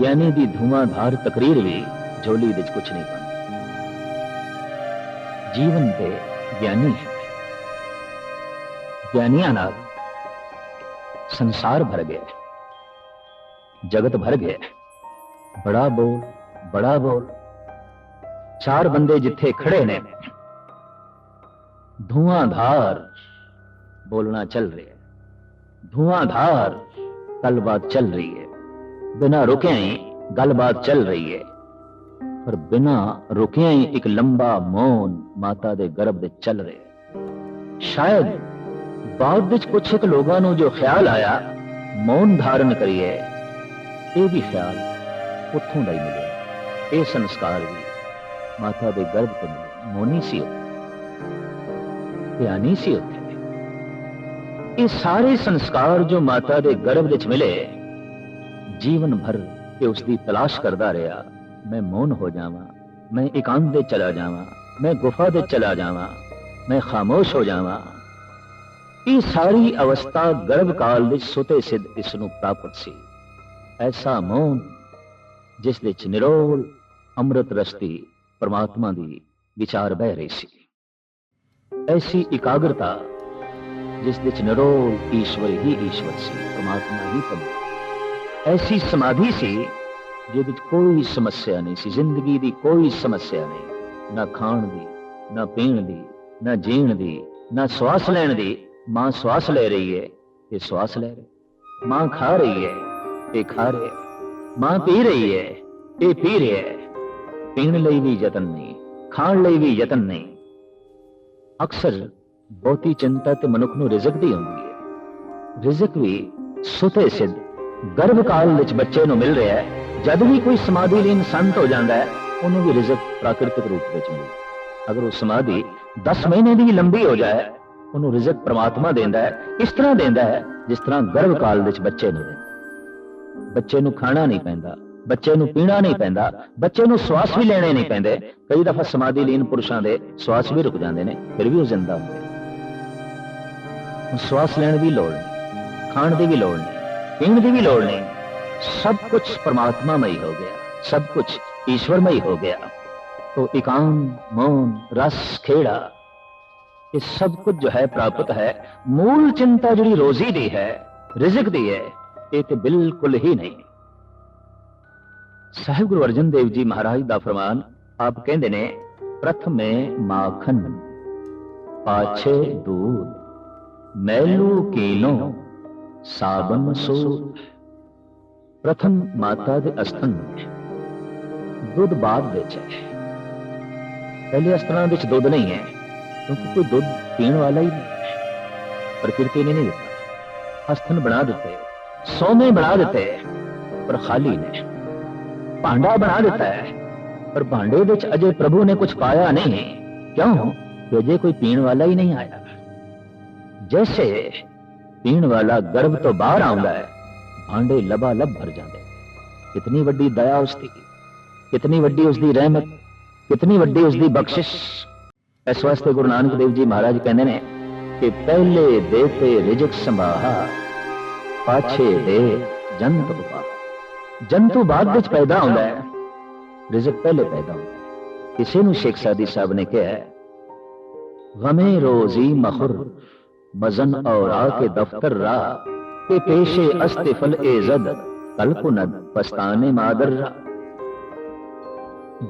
ਗਿਆਨੀ ਦੀ ਧੂਆਂਧਾਰ ਤਕਰੀਰ ਵੀ ਝੋਲੀ ਵਿੱਚ ਕੁਝ ਨਹੀਂ ਪਾਉਂਦੀ ਜੀਵਨ ਦੇ ਗਿਆਨੀ ਹੈ। ਗਿਆਨੀਆਂ ਨਾਲ ਸੰਸਾਰ ਭਰ ਗਿਆ ਹੈ। ਜਗਤ ਭਰ ਗਿਆ ਹੈ। ਬੜਾ ਬੋਲ ਬੜਾ ਬੋਲ। ਚਾਰ ਬੰਦੇ ਜਿੱਥੇ ਖੜੇ ਨੇ ਧੂਆਂਧਾਰ ਬੋਲਣਾ ਚੱਲ ਰਿਹਾ ਹੈ। ਧੂਆਂਧਾਰ ਗੱਲਬਾਤ ਚੱਲ ਰਹੀ ਹੈ। ਬਿਨਾਂ ਰੁਕਿਆ ਹੀ ਗੱਲਬਾਤ ਚੱਲ ਰਹੀ ਹੈ। ਪਰ ਬਿਨਾਂ ਰੁਕਿਆ ਹੀ ਇੱਕ ਲੰਬਾ ਮੌਨ ਮਾਤਾ ਦੇ ਗਰਭ ਦੇ ਚੱਲ ਰਿਹਾ ਹੈ। ਸ਼ਾਇਦ ਬਾਅਦ ਵਿੱਚ ਕੁਝ ਇੱਕ ਲੋਕਾਂ ਨੂੰ ਜੋ ਖਿਆਲ ਆਇਆ, ਮੌਨ ਧਾਰਨ ਕਰੀਏ, ਇਹ ਵੀ ਖਿਆਲ ਉੱਥੋਂ ਦਾ ਹੀ ਮਿਲਿਆ। ਇਹ ਸੰਸਕਾਰ ਵੀ ਮਾਤਾ ਦੇ ਗਰਭ ਤੋਂ ਮਿਲੇ ਮੋਨੀ ਸੀ ਉੱਥੇ, ਧਿਆਨੀ ਸੀ ਉੱਥੇ। ਇਹ ਸਾਰੇ ਸੰਸਕਾਰ ਜੋ ਮਾਤਾ ਦੇ ਗਰਭ ਵਿੱਚ ਮਿਲੇ, ਜੀਵਨ ਭਰ ਤੇ ਉਸ ਦੀ ਤਲਾਸ਼ ਕਰਦਾ ਰਿਹਾ, ਮੈਂ ਮੌਨ ਹੋ ਜਾਵਾਂ, ਮੈਂ ਇਕਾਂਤ ਦੇ ਚਲਾ ਜਾਵਾਂ, ਮੈਂ ਗੁਫਾ ਦੇ ਚਲਾ ਜਾਵਾਂ, ਮੈਂ ਖਾਮੋਸ਼ ਹੋ ਜਾਵਾਂ। ਇਹ ਸਾਰੀ ਅਵਸਥਾ ਗਰਭ ਕਾਲ ਵਿੱਚ ਸੁਤੇ ਸਿੱਧ ਇਸ ਨੂੰ ਪ੍ਰਾਪਤ ਸੀ। ਐਸਾ ਮੌਨ, ਜਿਸ ਵਿੱਚ ਨਿਰੋਲ ਅੰਮ੍ਰਿਤ ਰਸਤੀ ਪਰਮਾਤਮਾ ਦੀ ਵਿਚਾਰ ਬਹਿ ਰਹੀ ਸੀ। ਐਸੀ ਇਕਾਗਰਤਾ, ਜਿਸ ਵਿੱਚ ਨਿਰੋਲ ਈਸ਼ਵਰ ਹੀ ਈਸ਼ਵਰ ਸੀ, ਪਰਮਾਤਮਾ ਹੀ ਪਰਮਾਤਮਾ। ਐਸੀ ਸਮਾਧੀ ਸੀ, ਜਿਹਦੇ ਵਿੱਚ ਕੋਈ ਸਮੱਸਿਆ ਨਹੀਂ ਸੀ। ਜ਼ਿੰਦਗੀ ਦੀ ਕੋਈ ਸਮੱਸਿਆ ਨਹੀਂ। ਨਾ ਖਾਣ ਦੀ, ਨਾ ਪੀਣ ਦੀ, ਨਾ ਜੀਣ ਦੀ, ਨਾ ਸਵਾਸ ਲੈਣ ਦੀ ਮਾਂ ਸਵਾਸ ਲੈ ਰਹੀ ਹੈ ਇਹ ਸਵਾਸ ਲੈ ਰਹੀ ਮਾਂ ਖਾ ਰਹੀ ਹੈ ਇਹ ਖਾ ਰਹੀ ਹੈ ਮਾਂ ਪੀ ਰਹੀ ਹੈ ਇਹ ਪੀ ਰਿਹਾ ਹੈ ਪੀਣ ਲਈ ਵੀ ਯਤਨ ਨਹੀਂ, ਖਾਣ ਲਈ ਵੀ ਯਤਨ ਨਹੀਂ। ਅਕਸਰ ਬਹੁਤੀ ਚਿੰਤਾ ਤੇ ਮਨੁੱਖ ਨੂੰ ਰਿਜ਼ਕ ਦੀ ਹੁੰਦੀ ਹੈ ਰਿਜ਼ਕ ਵੀ ਸੁਤੇ ਸਿੱਧ, ਗਰਭ ਕਾਲ ਵਿੱਚ ਬੱਚੇ ਨੂੰ ਮਿਲ ਰਿਹਾ ਹੈ। ਜਦ ਵੀ ਕੋਈ ਸਮਾਧੀ ਲੀਨ ਸੰਤ ਹੋ ਜਾਂਦਾ ਹੈ, ਉਹਨੂੰ ਵੀ ਰਿਜ਼ਕ ਪ੍ਰਾਕਿਰਤਿਕ ਰੂਪ ਵਿੱਚ ਮਿਲਦਾ ਅਗਰ ਉਹ ਸਮਾਧੀ 10 ਮਹੀਨੇ ਦੀ ਲੰਬੀ ਹੋ ਜਾਏ ਉਹਨੂੰ ਰਿਜ਼ਕ ਪ੍ਰਮਾਤਮਾ ਦਿੰਦਾ ਹੈ ਇਸ ਤਰ੍ਹਾਂ ਦਿੰਦਾ ਹੈ ਜਿਸ ਤਰ੍ਹਾਂ ਗਰਭ ਕਾਲ ਵਿੱਚ ਬੱਚੇ ਨੂੰ ਦਿੰਦਾ ਬੱਚੇ ਨੂੰ ਖਾਣਾ ਨਹੀਂ ਪੈਂਦਾ ਬੱਚੇ ਨੂੰ ਪੀਣਾ ਨਹੀਂ ਪੈਂਦਾ ਬੱਚੇ ਨੂੰ ਸਵਾਸ ਵੀ ਲੈਣੇ ਨਹੀਂ ਪੈਂਦੇ ਕਈ ਦਫਾ ਸਮਾਧੀ ਲੀਨ ਪੁਰਸ਼ਾਂ ਦੇ ਸਵਾਸ ਵੀ ਰੁਕ ਜਾਂਦੇ ਨੇ ਫਿਰ ਵੀ ਉਹ ਜ਼ਿੰਦਾ ਹੁੰਦੇ ਹੁਣ ਸਵਾਸ ਲੈਣ ਦੀ ਲੋੜ ਨਹੀਂ ਖਾਣ ਦੀ ਵੀ ਲੋੜ ਨਹੀਂ ਪੀਣ ਦੀ ਵੀ ਲੋੜ ਨਹੀਂ सब कुछ परमात्मामयी हो गया सब कुछ ईश्वरमयी हो गया तो एकांत मौन रस खेड़ा ਇਹ ਸਭ ਕੁਝ ਜੋ ਹੈ ਪ੍ਰਾਪਤ ਹੈ, ਮੂਲ ਚਿੰਤਾ ਜਿਹੜੀ ਰੋਜ਼ੀ ਦੀ ਹੈ, ਰਿਜ਼ਕ ਦੀ ਹੈ, ਇਹ ਤੇ ਬਿਲਕੁਲ ਹੀ ਨਹੀਂ। ਸਾਹਿਬ ਗੁਰੂ ਅਰਜਨ ਦੇਵ ਜੀ ਮਹਾਰਾਜ ਦਾ ਫਰਮਾਨ ਆਪ ਕਹਿੰਦੇ ਨੇ, ਪ੍ਰਥਮੇ ਮਾਖਨ ਪਾਛੇ ਦੂਧ ਮੈਲੂ ਕੀਨੋ ਸਾਬਨ ਸੋ ਪ੍ਰਥਮ ਮਾਤਾ ਦੇ ਅਸਤਨ ਦੁੱਧ ਬਾਅਦ ਵਿੱਚ ਹੈ। ਪਹਿਲੇ ਅਸਤਨਾਂ ਵਿੱਚ ਦੁੱਧ ਨਹੀਂ ਹੈ। ਕਿਉਂਕਿ ਕੋਈ ਦੁੱਧ ਪੀਣ ਵਾਲਾ ਹੀ ਨਹੀਂ ਪ੍ਰਕਿਰਤੀ ਨੇ ਨਹੀਂ ਦਿੱਤਾ ਅਸਥਨ ਬਣਾ ਦਿੱਤੇ ਸੋਨੇ ਬਣਾ ਦਿੱਤੇ ਪਰ ਖਾਲੀ ਨੇ ਭਾਂਡਾ ਬਣਾ ਦਿੱਤਾ ਹੈ ਪਰ ਭਾਂਡੇ ਵਿੱਚ ਅਜੇ ਪ੍ਰਭੂ ਨੇ ਕੁਝ ਪਾਇਆ ਨਹੀਂ ਕਿਉਂ ਕਿ ਅਜੇ ਕੋਈ ਪੀਣ ਵਾਲਾ ਹੀ ਨਹੀਂ ਆਇਆ ਜੈਸੇ ਪੀਣ ਵਾਲਾ ਗਰਭ ਤੋਂ ਬਾਹਰ ਆਉਂਦਾ ਹੈ ਭਾਂਡੇ ਲਬਾ ਲਬ ਭਰ ਜਾਂਦੇ ਕਿਤਨੀ ਵੱਡੀ ਦਇਆ ਉਸ ਦੀ ਕਿਤਨੀ ਵੱਡੀ ਉਸ ਦੀ ਰਹਿਮਤ ਕਿਤਨੀ ਵੱਡੀ ਉਸ ਦੀ ਬਖਸ਼ਿਸ਼ ਇਸ ਵਾਸਤੇ ਗੁਰੂ ਨਾਨਕ ਦੇਵ ਜੀ ਮਹਾਰਾਜ ਕਹਿੰਦੇ ਨੇ ਕਿ ਪਹਿਲੇ ਦੇ ਤੇ ਰਿਜਕ ਸੰਭਾਹਾ, ਪਾਛੇ ਦੇ ਜੰਤ ਉਪਾ ਜੰਤੂ ਬਾਅਦ ਵਿੱਚ ਪੈਦਾ ਹੁੰਦਾ ਹੈ। ਰਿਜਕ ਪਹਿਲੇ ਪੈਦਾ ਹੁੰਦਾ ਹੈ। ਕਿਸੇ ਨੂੰ ਸ਼ੇਖ ਸਾਦੀ ਸਾਹਿਬ ਨੇ ਕਿਹਾ ਗਮੇ ਰੋਜ਼ੀ ਮਖਰ, ਮਜ਼ਨ ਔਰ ਆ ਕੇ ਦਫਤਰ ਰਾ ਤੇ ਪੇਸ਼ੇ ਅਸਤਫਲ ਏਜ਼ਦ ਕਲਪੁਨਦ ਪਸਤਾਨੇ ਮਾਦਰ ਰਾ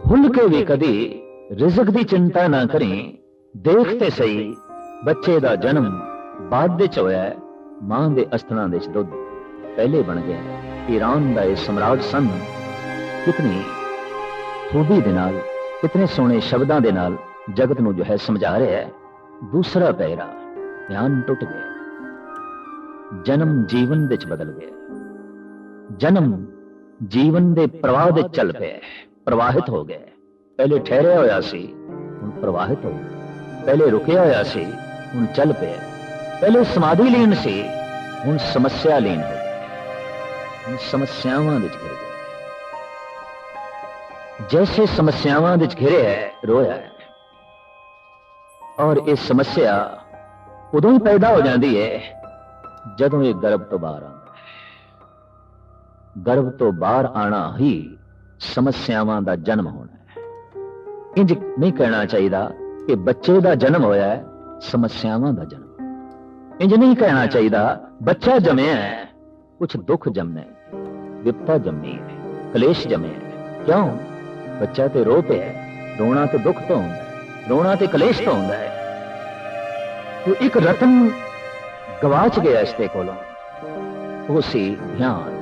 ਭੁੱਲ ਕੇ ਵੀ ਕਦੀ ਰਿਜ਼ਕ ਦੀ ਚਿੰਤਾ ਨਾ ਕਰੇ, ਦੇਖ ਤੇ ਸਹੀ, ਬੱਚੇ ਦਾ ਜਨਮ ਬਾਅਦ ਵਿੱਚ ਹੋਇਆ ਮਾਂ ਦੇ ਅਸਥਨਾ ਦੇ ਦੁੱਧ ਪਹਿਲੇ ਬਣ ਗਿਆ ਈਰਾਨ ਦਾ ਇਹ ਸਮਰਾਟ ਸਨ ਕਿਤਨੀ ਖੂਬੀ ਦੇ ਨਾਲ, ਕਿਤਨੇ ਸੋਹਣੇ ਸ਼ਬਦਾਂ ਦੇ ਨਾਲ ਜਗਤ ਨੂੰ ਜੋ ਹੈ ਸਮਝਾ ਰਿਹਾ ਹੈ, ਦੂਸਰਾ ਪੈਰਾ ਧਿਆਨ ਟੁੱਟ ਗਿਆ ਜਨਮ ਜੀਵਨ ਵਿੱਚ ਬਦਲ ਗਿਆ ਜਨਮ ਜੀਵਨ ਦੇ ਪ੍ਰਵਾਹ ਵਿੱਚ ਚੱਲ ਪਿਆ ਪ੍ਰਵਾਹਿਤ ਹੋ ਗਿਆ ਪਹਿਲੇ ਠਹਿਰਿਆ ਹੋਇਆ ਸੀ, ਹੁਣ ਪ੍ਰਵਾਹਿਤ ਹੋ ਪਹਿਲੇ ਰੁਕਿਆ ਹੋਇਆ ਸੀ, ਹੁਣ ਚੱਲ ਪਿਆ। ਪਹਿਲੇ ਸਮਾਧੀ ਲੀਨ ਸੀ, ਹੁਣ ਸਮੱਸਿਆ ਲੀਨ ਹੋ ਹੁਣ ਸਮੱਸਿਆਵਾਂ ਵਿੱਚ ਘਿਰ ਗਿਆ। ਜੈਸੇ ਸਮੱਸਿਆਵਾਂ ਵਿੱਚ ਘਿਰਿਆ ਹੈ, ਰੋਇਆ ਹੈ। ਔਰ ਇਹ ਸਮੱਸਿਆ ਉਦੋਂ ਹੀ ਪੈਦਾ ਹੋ ਜਾਂਦੀ ਹੈ, ਜਦੋਂ ਇਹ ਗਰਭ ਤੋਂ ਬਾਹਰ ਆਉਂਦਾ ਹੈ। ਗਰਭ ਤੋਂ ਬਾਹਰ ਆਣਾ ਹੀ ਸਮੱਸਿਆਵਾਂ ਦਾ ਜਨਮ ਹੋਣਾ ਹੈ। ਇੰਜ ਨਹੀਂ ਕਹਿਣਾ ਚਾਹੀਦਾ ਕਿ ਬੱਚੇ ਦਾ ਜਨਮ ਹੋਇਆ ਹੈ, ਸਮੱਸਿਆਵਾਂ ਦਾ ਜਨਮ। ਇੰਜ ਨਹੀਂ ਕਹਿਣਾ ਚਾਹੀਦਾ, ਬੱਚਾ ਜੰਮਿਆ ਹੈ ਕੁਝ ਦੁੱਖ ਜੰਮੇ ਵਿਪਤਾ ਜੰਮੀ ਹੈ, ਕਲੇਸ਼ ਜੰਮੇ ਕਿਉਂ? ਬੱਚਾ ਤੇ ਰੋ ਪਿਆ ਰੋਣਾ ਤੇ ਦੁੱਖ ਤੋਂ ਹੁੰਦਾ ਹੈ, ਰੋਣਾ ਤੇ ਕਲੇਸ਼ ਤੋਂ ਹੁੰਦਾ ਹੈ। ਉਹ ਇੱਕ ਰਤਨ ਗਵਾਚ ਗਿਆ ਇਸ ਦੇ ਕੋਲੋਂ। ਉਹ ਸੀ ਧਿਆਨ।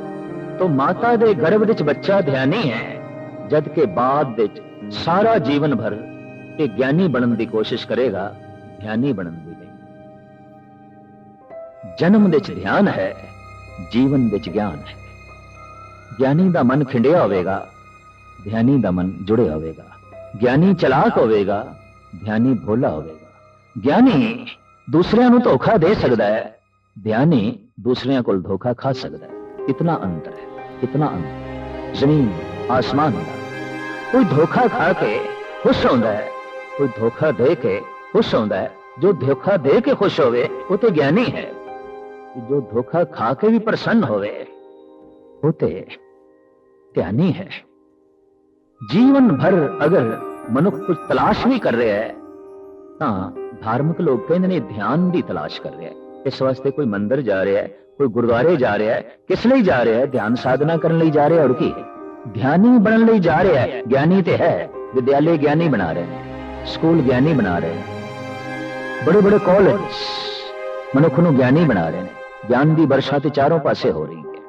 ਤੋਂ ਮਾਤਾ ਦੇ ਗਰਭ ਵਿੱਚ ਬੱਚਾ ਧਿਆਨੀ ਹੈ ਜਦ ਕਿ ਬਾਅਦ ਵਿੱਚ ਸਾਰਾ ਜੀਵਨ ਭਰ ਇਹ ਗਿਆਨੀ ਬਣਨ ਦੀ ਕੋਸ਼ਿਸ਼ ਕਰੇਗਾ, ਗਿਆਨੀ ਬਣਨ ਦੀ ਨਹੀਂ। ਜਨਮ ਵਿੱਚ ਧਿਆਨ ਹੈ, ਜੀਵਨ ਵਿੱਚ ਗਿਆਨ ਹੈ। ਗਿਆਨੀ ਦਾ ਮਨ ਖਿੰਡਿਆ ਹੋਵੇਗਾ ਧਿਆਨੀ ਦਾ ਮਨ ਜੁੜਿਆ ਹੋਵੇਗਾ। ਗਿਆਨੀ ਚਲਾਕ ਹੋਵੇਗਾ ਧਿਆਨੀ ਭੋਲਾ ਹੋਵੇਗਾ। ਗਿਆਨੀ ਦੂਸਰਿਆਂ ਨੂੰ ਧੋਖਾ ਦੇ ਸਕਦਾ ਹੈ ਧਿਆਨੀ ਦੂਸਰਿਆਂ ਕੋਲ ਧੋਖਾ ਖਾ ਸਕਦਾ ਹੈ। ਇਤਨਾ ਅੰਤਰ ਹੈ ਇਤਨਾ ਅੰਤਰ ਜ਼ਮੀਨ, ਆਸਮਾਨ ਦਾ। ਕੋਈ ਧੋਖਾ ਖਾ ਕੇ ਖੁਸ਼ ਹੁੰਦਾ ਹੈ, ਕੋਈ ਧੋਖਾ ਦੇ ਕੇ ਖੁਸ਼ ਹੁੰਦਾ ਹੈ। ਜੋ ਧੋਖਾ ਦੇ ਕੇ ਖੁਸ਼ ਹੋਵੇ, ਉਹ ਤੇ ਗਿਆਨੀ ਹੈ। ਜੋ ਧੋਖਾ ਖਾ ਕੇ ਵੀ ਪ੍ਰਸੰਨ ਹੋਵੇ, ਉਹ ਤੇ ਧਿਆਨੀ ਹੈ। ਜੀਵਨ ਭਰ ਅਗਰ ਮਨੁੱਖ ਕੁਝ ਤਲਾਸ਼ ਵੀ ਕਰ ਰਿਹਾ ਹੈ, ਤਾਂ ਧਾਰਮਿਕ ਲੋਕ ਕਹਿੰਦੇ ਨੇ ਧਿਆਨ ਦੀ ਤਲਾਸ਼ ਕਰ ਰਿਹਾ ਹੈ। ਇਸ ਵਾਸਤੇ ਕੋਈ ਮੰਦਿਰ ਜਾ ਰਿਹਾ ਹੈ, ਕੋਈ ਗੁਰਦੁਆਰੇ ਜਾ ਰਿਹਾ ਹੈ, ਕਿਸ ਲਈ ਜਾ ਰਿਹਾ ਹੈ? ਧਿਆਨ ਸਾਧਨਾ ਕਰਨ ਲਈ ਜਾ ਰਿਹਾ ਹੈ ਔਰ ਕੀ ਗਿਆਨੀ ਬਣਨ ਲਈ ਜਾ ਰਿਹਾ ਹੈ ਗਿਆਨੀ ਤੇ ਹੈ ਵਿਦਿਆਲੇ ਗਿਆਨੀ ਬਣਾ ਰਹੇ ਨੇ ਸਕੂਲ ਗਿਆਨੀ ਬਣਾ ਰਹੇ ਨੇ ਬੜੇ ਬੜੇ ਕਾਲਜ ਮਨੁੱਖ ਨੂੰ ਗਿਆਨੀ ਬਣਾ ਰਹੇ ਨੇ ਗਿਆਨ ਦੀ ਵਰਸ਼ਾ ਤੇ ਚਾਰੋਂ ਪਾਸੇ ਹੋ ਰਹੀ ਹੈ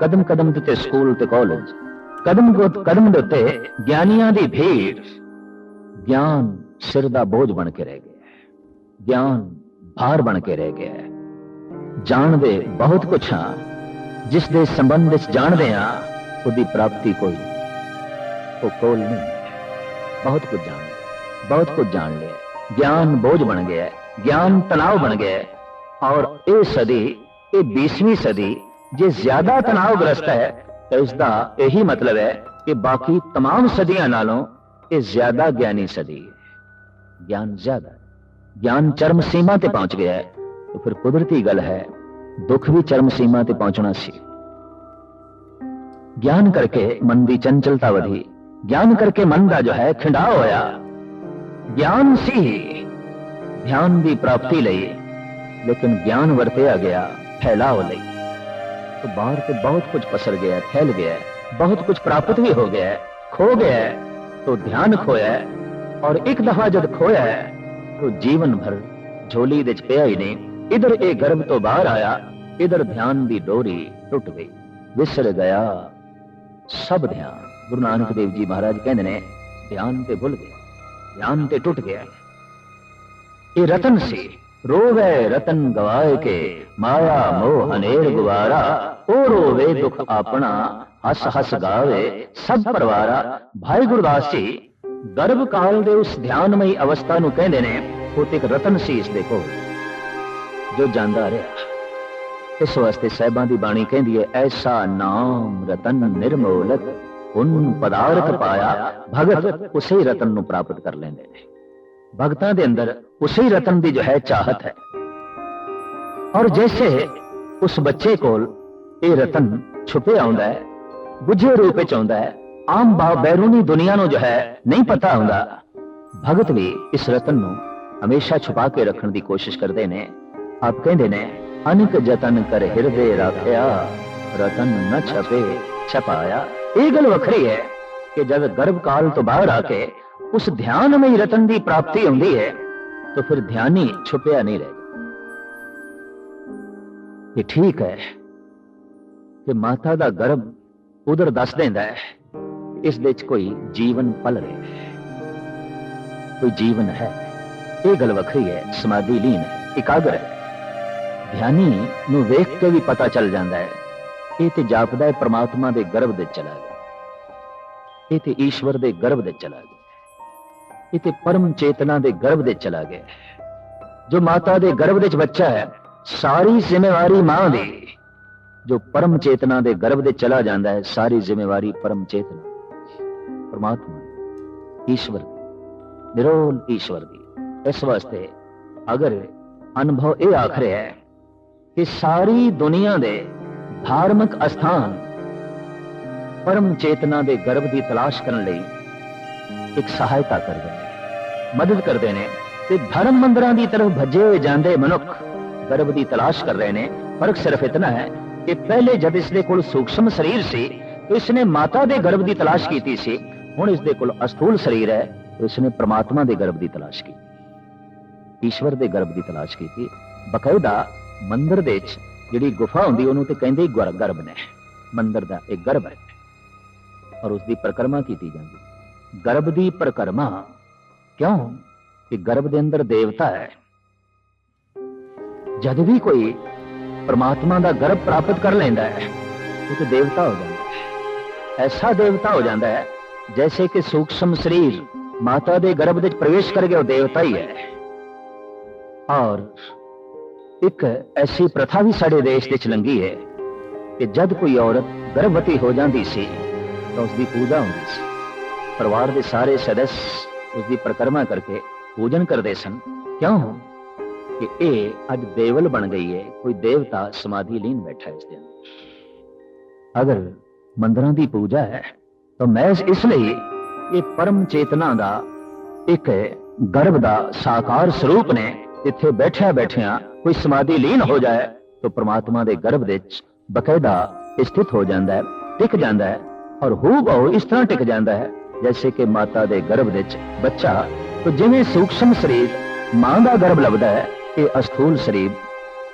ਕਦਮ ਕਦਮ ਤੇ ਤੇ ਸਕੂਲ ਤੇ ਕਾਲਜ ਕਦਮ ਕਦਮ ਦੇ ਉੱਤੇ ਗਿਆਨੀਆਂ ਦੀ ਭੀੜ ਗਿਆਨ ਸਿਰ ਦਾ ਬੋਝ ਬਣ ਕੇ ਰਹਿ ਗਿਆ ਹੈ ਗਿਆਨ ਭਾਰ ਬਣ ਕੇ ਰਹਿ ਗਿਆ ਹੈ ਜਾਣਦੇ ਬਹੁਤ ਕੁਛ ਹਾਂ ਜਿਸ ਦੇ ਸੰਬੰਧ ਵਿੱਚ ਜਾਣਦੇ ਹਾਂ ਉਹਦੀ ਪ੍ਰਾਪਤੀ ਕੋਈ ਨਹੀਂ ਉਹ ਕੋਲ ਨਹੀਂ ਹੈ। ਬਹੁਤ ਕੁਝ ਜਾਣ ਲਿਆ ਬਹੁਤ ਕੁਝ ਜਾਣ ਲਿਆ ਗਿਆਨ ਬੋਝ ਬਣ ਗਿਆ ਹੈ, ਗਿਆਨ ਤਣਾਅ ਬਣ ਗਿਆ ਹੈ। ਔਰ ਇਹ ਸਦੀ ਇਹ 20ਵੀਂ ਸਦੀ ਜੇ ਜ਼ਿਆਦਾ ਤਣਾਅਗ੍ਰਸਤ ਹੈ ਤਾਂ ਇਸ ਦਾ ਇਹੀ ਮਤਲਬ ਹੈ ਕਿ ਬਾਕੀ तमाम ਸਦੀਆਂ ਨਾਲੋਂ ਇਹ ਜ਼ਿਆਦਾ ਗਿਆਨੀ ਸਦੀ ਹੈ ਗਿਆਨ ਜ਼ਿਆਦਾ ਹੈ। ਗਿਆਨ ਚਰਮ ਸੀਮਾ ਤੇ ਪਹੁੰਚ ਗਿਆ ਹੈ ਤਾਂ ਫਿਰ ਕੁਦਰਤੀ ਗੱਲ ਹੈ ਦੁੱਖ ਵੀ ਚਰਮ ਸੀਮਾ ਤੇ ਪਹੁੰਚਣਾ ਸੀ ਗਿਆਨ ਕਰਕੇ ਮਨ ਦੀ ਚੰਚਲਤਾ ਵਧੀ ਗਿਆਨ ਕਰਕੇ ਮਨ ਦਾ ਜੋ ਹੈ ਖਿੰਡਾਅ ਹੋਇਆ ਗਿਆਨ ਸੀ ਧਿਆਨ ਦੀ ਪ੍ਰਾਪਤੀ ਲਈ ਲੇਕਿਨ ਗਿਆਨ ਵਰਤਿਆ ਗਿਆ ਫੈਲਾਅ ਲਈ तो बाहर तो बहुत कुछ पसर गया है, फैल गया है बहुत कुछ प्राप्त भी हो गया है खो गया है तो ध्यान खोया है और एक दफा जब खोया है तो जीवन भर झोली ਦੇ ਚ ਪਿਆ ਹੀ ਨਹੀਂ ਇਧਰ ਇਹ ਗਰਭ ਤੋਂ ਬਾਹਰ ਆਇਆ ਇਧਰ ਧਿਆਨ ਦੀ ਡੋਰੀ ਟੁੱਟ ਗਈ ਵਿਸਰ ਗਿਆ ਸਭ ਧਿਆਨ ਗੁਰੂ ਨਾਨਕ ਦੇਵ ਜੀ ਮਹਾਰਾਜ ਕਹਿੰਦੇ ਨੇ, ਧਿਆਨ ਤੇ ਭੁੱਲ ਗਏ, ਧਿਆਨ ਤੇ ਟੁੱਟ ਗਿਆ। ਇਹ ਰਤਨ ਸੀ, ਰੋਵੇ ਰਤਨ ਗਵਾਏ ਕੇ, ਮਾਇਆ ਮੋਹ ਹਨੇਰ ਗੁਵਾਰਾ ਉਹ ਰੋਵੇ ਦੁਖ ਆਪਣਾ, ਹਸ ਹਸ ਗਾਵੇ, ਸਭ ਪਰਵਾਰਾ। ਭਾਈ ਗੁਰਦਾਸ ਜੀ, ਗਰਭ ਕਾਲ ਦੇ ਉਸ ਧਿਆਨਮਈ ਅਵਸਥਾ ਨੂੰ ਕਹਿੰਦੇ ਨੇ, ਉਹ ਤੇ ਇੱਕ ਰਤਨ ਸੀ ਇਸ ਦੇ ਕੋਲ, ਜੋ ਜਾਂਦਾ ਰਿਹਾ। ਇਸ ਵਾਸਤੇ ਸਹਿਬਾਂ ਦੀ ਬਾਣੀ ਕਹਿੰਦੀ ਹੈ, ਐਸਾ ਨਾਮ ਰਤਨ ਨਿਰਮੋਲਕ ਉਨ ਪਦਾਰਥ ਪਾਇਆ, ਭਗਤ ਉਸੇ ਰਤਨ ਨੂੰ ਪ੍ਰਾਪਤ ਕਰ ਲੈਂਦੇ ਨੇ। ਭਗਤਾਂ ਦੇ ਅੰਦਰ ਉਸੇ ਰਤਨ ਦੀ ਜੋ ਹੈ ਚਾਹਤ ਹੈ। ਔਰ ਜੈਸੇ ਉਸ ਬੱਚੇ ਕੋਲ ਇਹ ਰਤਨ ਛੁਪਿਆ ਆਉਂਦਾ ਹੈ, ਬੁੱਝੇ ਰੂਪ ਵਿੱਚ ਆਉਂਦਾ ਹੈ, ਆਮ ਬਾ ਬੈਰੂਨੀ ਦੁਨੀਆ ਨੂੰ ਜੋ ਹੈ ਨਹੀਂ ਪਤਾ ਹੁੰਦਾ, ਭਗਤ ਵੀ ਇਸ ਰਤਨ ਨੂੰ ਹਮੇਸ਼ਾ ਛੁਪਾ ਕੇ ਰੱਖਣ ਦੀ ਕੋਸ਼ਿਸ਼ ਕਰਦੇ ਨੇ। ਆਪ ਕਹਿੰਦੇ ਨੇ ਅਨਕ ਜਤਨ ਕਰ ਹਿਰਦੇ ਰੱਖਿਆ ਰਤਨ ਨ ਛਪੇ ਛਪਾਇਆ ਇਹ ਗੱਲ ਵੱਖਰੀ ਹੈ ਕਿ ਜਦ ਗਰਭ ਕਾਲ ਤੋਂ ਬਾਹਰ ਆ ਕੇ ਉਸ ਧਿਆਨਮਈ ਰਤਨ ਦੀ ਪ੍ਰਾਪਤੀ ਹੁੰਦੀ ਹੈ ਤਾਂ ਫਿਰ ਧਿਆਨੀ ਛੁਪਿਆ ਨਹੀਂ ਰਹਿ ਇਹ ਠੀਕ ਹੈ ਕਿ ਮਾਤਾ ਦਾ ਗਰਭ ਉਧਰ ਦੱਸ ਦਿੰਦਾ ਹੈ ਇਸ ਦੇ ਵਿੱਚ ਕੋਈ ਜੀਵਨ ਪਲ ਰਿਹਾ ਹੈ ਕੋਈ ਜੀਵਨ ਹੈ ਇਹ ਗੱਲ ਵੱਖਰੀ ਹੈ ਸਮਾਧੀ ਲੀਨ ਹੈ ਇਕਾਗਰ ਹੈ ਧਿਆਨੀ ਨੂੰ ਵੇਖ ਕੇ ਵੀ ਪਤਾ ਚੱਲ ਜਾਂਦਾ ਹੈ। ਇਹ ਤੇ ਜਾਪਦਾ ਹੈ ਪ੍ਰਮਾਤਮਾ ਦੇ ਗਰਭ ਦੇ ਚਲਾ ਗਿਆ। ਇਹ ਤੇ ਈਸ਼ਵਰ ਦੇ ਗਰਭ ਦੇ ਚਲਾ ਗਿਆ। ਇਹ ਤੇ ਪਰਮ ਚੇਤਨਾ ਦੇ ਗਰਭ ਦੇ ਚਲਾ ਗਿਆ ਜੋ ਮਾਤਾ ਦੇ ਗਰਭ ਦੇ ਵਿੱਚ ਬੱਚਾ ਹੈ, ਸਾਰੀ ਜ਼ਿੰਮੇਵਾਰੀ ਮਾਂ ਦੀ। ਜੋ ਪਰਮ ਚੇਤਨਾ ਦੇ ਗਰਭ ਦੇ ਚਲਾ ਜਾਂਦਾ ਹੈ, ਸਾਰੀ ਜ਼ਿੰਮੇਵਾਰੀ ਪਰਮ ਚੇਤਨਾ ਪਰਮਾਤਮਾ, ਈਸ਼ਵਰ ਨਿਰੋਲ ਈਸ਼ਵਰ ਦੀ। ਇਸ ਵਾਸਤੇ ਅਗਰ ਅਨੁਭਵ ਇਹ ਆਖ ਰਿਹਾ ਹੈ ਕਿ ਸਾਰੀ ਦੁਨੀਆ ਦੇ ਧਾਰਮਿਕ ਅਸਥਾਨ ਪਰਮ ਚੇਤਨਾ ਦੇ ਗਰਭ ਦੀ ਤਲਾਸ਼ ਕਰਨ ਲਈ ਇੱਕ ਸਹਾਇਤਾ ਕਰਦੇ ਨੇ, ਮਦਦ ਕਰਦੇ ਨੇ ਤੇ ਧਰਮ ਮੰਦਰਾਂ ਦੀ ਤਰਫ ਭੱਜੇ ਹੋਏ ਜਾਂਦੇ ਮਨੁੱਖ ਗਰਭ ਦੀ ਤਲਾਸ਼ ਕਰ ਰਹੇ ਨੇ। ਫ਼ਰਕ ਸਿਰਫ ਇਤਨਾ ਹੈ ਕਿ ਪਹਿਲੇ ਜਦ ਇਸ ਦੇ ਕੋਲ ਸੂਖਸ਼ਮ ਸਰੀਰ ਸੀ, ਤਾਂ ਇਸ ਨੇ ਮਾਤਾ ਦੇ ਗਰਭ ਦੀ ਤਲਾਸ਼ ਕੀਤੀ ਸੀ, ਹੁਣ ਇਸ ਦੇ ਕੋਲ ਅਸਥੂਲ ਸਰੀਰ ਹੈ, ਤਾਂ ਇਸ ਨੇ ਪ੍ਰਮਾਤਮਾ ਦੇ ਗਰਭ ਦੀ ਤਲਾਸ਼ ਕੀਤੀ। ਈਸ਼ਵਰ ਦੇ ਗਰਭ ਦੀ ਤਲਾਸ਼ ਕੀਤੀ। ਬਕਾਇਦਾ ਮੰਦਰ ਦੇ ਵਿੱਚ ਜਿਹੜੀ ਗੁਫਾ ਹੁੰਦੀ, ਉਹਨੂੰ ਤੇ ਕਹਿੰਦੇ ਗਰਭ ਨੇ। ਮੰਦਰ ਦਾ ਇੱਕ ਗਰਭ ਹੈ। ਔਰ ਉਸ ਦੀ ਪਰਿਕਰਮਾ ਕੀਤੀ ਜਾਂਦੀ। ਗਰਭ ਦੀ ਪਰਿਕਰਮਾ ਕਿਉਂ? ਕਿ ਗਰਭ ਦੇ ਅੰਦਰ ਦੇਵਤਾ ਹੈ। ਜਦ ਵੀ ਕੋਈ ਪਰਮਾਤਮਾ ਦਾ ਗਰਭ ਪ੍ਰਾਪਤ ਕਰ ਲੈਂਦਾ ਹੈ, ਉਹ ਤੇ ਦੇਵਤਾ ਹੋ ਜਾਂਦਾ ਹੈ। ਐਸਾ ਦੇਵਤਾ ਹੋ ਜਾਂਦਾ ਹੈ, ਜੈਸੇ ਕਿ ਸੂਖਸ਼ਮ ਸਰੀਰ ਮਾਤਾ ਦੇ ਗਰਭ ਵਿੱਚ ਪ੍ਰਵੇਸ਼ ਕਰ ਗਿਆ ਉਹ ਦੇਵਤਾ ਹੀ ਹੈ। ਔਰ ਇੱਕ ਐਸੀ ਪ੍ਰਥਾ ਵੀ ਸਾਡੇ ਦੇਸ਼ ਵਿੱਚ ਲੰਗੀ ਹੈ ਕਿ ਜਦ ਕੋਈ ਔਰਤ ਗਰਭਵਤੀ ਹੋ ਜਾਂਦੀ ਸੀ ਤਾਂ ਉਸ ਦੀ ਪੂਜਾ ਹੁੰਦੀ ਸੀ। ਪਰਿਵਾਰ ਦੇ ਸਾਰੇ ਸਦੱਸ ਉਸ ਦੀ ਪ੍ਰਕਰਮਾ ਕਰਕੇ ਪੂਜਨ ਕਰਦੇ ਸਨ। ਕਿਉਂ? ਕਿ ਇਹ ਅੱਜ ਦੇਵਲ ਬਣ ਗਈ ਹੈ, ਕੋਈ ਦੇਵਤਾ ਸਮਾਧੀ ਲੀਨ ਬੈਠਾ ਇਸ ਦੇ ਅੰਦਰ। ਅਗਰ ਮੰਦਰਾਂ ਦੀ ਪੂਜਾ ਹੈ, ਤਾਂ ਮਹਿਜ਼ ਇਸ ਲਈ ਇਹ ਪਰਮ ਚੇਤਨਾ ਦਾ ਇੱਕ ਗਰਭ ਦਾ ਸਾਕਾਰ ਸਰੂਪ ਨੇ ਇੱਥੇ ਬੈਠਿਆ ਬੈਠਿਆਂ ਕੋਈ ਸਮਾਧੀ ਲੀਨ ਹੋ ਜਾਏ, ਤਾਂ ਪ੍ਰਮਾਤਮਾ ਦੇ ਗਰਭ ਵਿੱਚ ਬਕਾਇਦਾ ਸਥਿਤ ਹੋ ਜਾਂਦਾ ਹੈ, ਟਿਕ ਜਾਂਦਾ ਹੈ ਔਰ ਹੂ ਇਸ ਤਰ੍ਹਾਂ ਟਿਕ ਜਾਂਦਾ ਹੈ, ਜੈਸੇ ਕਿ ਮਾਤਾ ਦੇ ਗਰਭ ਵਿੱਚ ਬੱਚਾ, ਤਾਂ ਜਿਵੇਂ ਸੂਖਸ਼ਮ ਸਰੀਰ ਮਾਂ ਦਾ ਗਰਭ ਲੱਭਦਾ ਹੈ, ਇਹ ਅਸਥੂਲ ਸਰੀਰ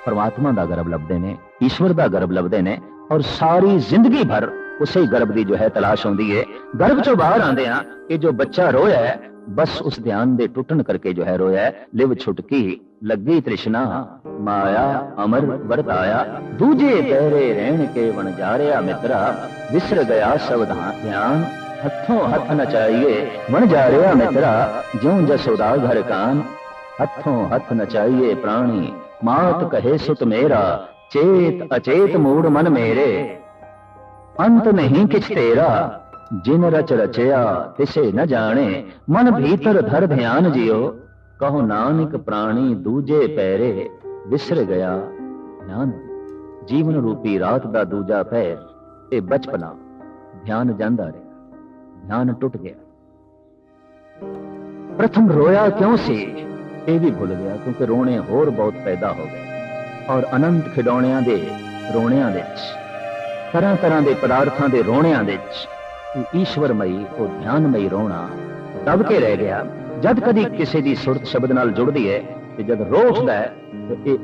ਪਰਮਾਤਮਾ ਦਾ ਗਰਭ ਲੱਭਦੇ ਨੇ, ਈਸ਼ਵਰ ਦਾ ਗਰਭ ਲੱਭਦੇ ਨੇ ਔਰ ਸਾਰੀ ਜ਼ਿੰਦਗੀ ਭਰ ਉਸੇ ਗਰਭ ਦੀ ਜੋ ਹੈ ਤਲਾਸ਼ ਹੁੰਦੀ ਹੈ। ਗਰਭ ਚੋਂ ਬਾਹਰ ਆਉਂਦੇ ਆ ਇਹ ਜੋ ਬੱਚਾ ਰੋਇਆ ਹੈ, ਬਸ ਉਸ ਧਿਆਨ ਦੇ ਟੁੱਟਣ ਕਰਕੇ ਜੋ ਹੈ ਰੋਇਆ ਹੈ, ਲਿਵ ਛੁਟਕੀ ਲੱਗੀ ਤ੍ਰਿਸ਼ਨਾ, ਮਾਇਆ, ਅਮਰ ਵਰਤਾਇਆ। ਦੂਜੇ ਪਹਿਰੇ ਰਹਿਣ ਕੇ ਵਣ ਜਾਰਿਆ ਮਿੱਤਰਾ, ਵਿਸਰ ਗਿਆ ਸਵਧਾਨ ਧਿਆਨ। ਹੱਥੋਂ ਹੱਥ ਨਚਾਈਏ ਵਣ ਜਾਰਿਆ ਮਿੱਤਰਾ, ਜਿਉਂ ਜਸੋਦਾ ਘਰ ਕਾਨ। ਹੱਥੋਂ ਹੱਥ ਨਚਾਈਏ ਪ੍ਰਾਣੀ, ਮਾਤ ਕਹੇ ਸੁਤ ਮੇਰਾ, ਚੇਤ ਅਚੇਤ ਮੂੜ ਮਨ ਮੇਰੇ। ਅੰਤ ਨਹੀਂ ਕਿਛ ਤੇਰਾ, ਜਿਨ ਰਚ ਰਚਿਆ, ਤਿਸੇ ਨ ਜਾਣੇ, ਮਨ ਭੀਤਰ ਧਰ ਧਿਆਨ ਜਿਓ ਕਹੋ ਨਾਨਕ ਪ੍ਰਾਣੀ ਦੂਜੇ ਪੈਰੇ ਵਿਸਰ ਗਿਆ ਧਿਆਨ ਜੀਵਨ ਰੂਪੀ ਰਾਤ ਦਾ ਦੂਜਾ ਪੈਰ ਇਹ ਬਚਪਨਾ, ਧਿਆਨ ਜਾਂਦਾ ਰਿਹਾ, ਧਿਆਨ ਟੁੱਟ ਗਿਆ। ਪ੍ਰਥਮ ਰੋਇਆ ਕਿਉਂ ਸੀ? ਇਹ ਵੀ ਭੁੱਲ ਗਿਆ ਕਿਉਂਕਿ ਰੋਣੇ ਹੋਰ ਬਹੁਤ ਪੈਦਾ ਹੋ ਗਏ ਔਰ ਅਨੰਤ ਖਿਡੌਣਿਆਂ ਦੇ ਰੋਣਿਆਂ ਵਿੱਚ ਤਰ੍ਹਾਂ ਤਰ੍ਹਾਂ ਦੇ ਪਦਾਰਥਾਂ ਦੇ ਰੋਣਿਆਂ ਵਿੱਚ, ਈਸ਼ਵਰਮਈ ਉਹ ਧਿਆਨਮਈ ਰੋਣਾ ਦਬ ਕੇ ਰਹਿ ਗਿਆ। ਜਦ ਕਦੀ ਕਿਸੇ ਦੀ ਸੁਰਤ ਸ਼ਬਦ ਨਾਲ ਜੁੜਦੀ ਹੈ ਤੇ ਜਦ ਰੋ ਉੱਠਦਾ ਹੈ, ਤੇ ਇਹ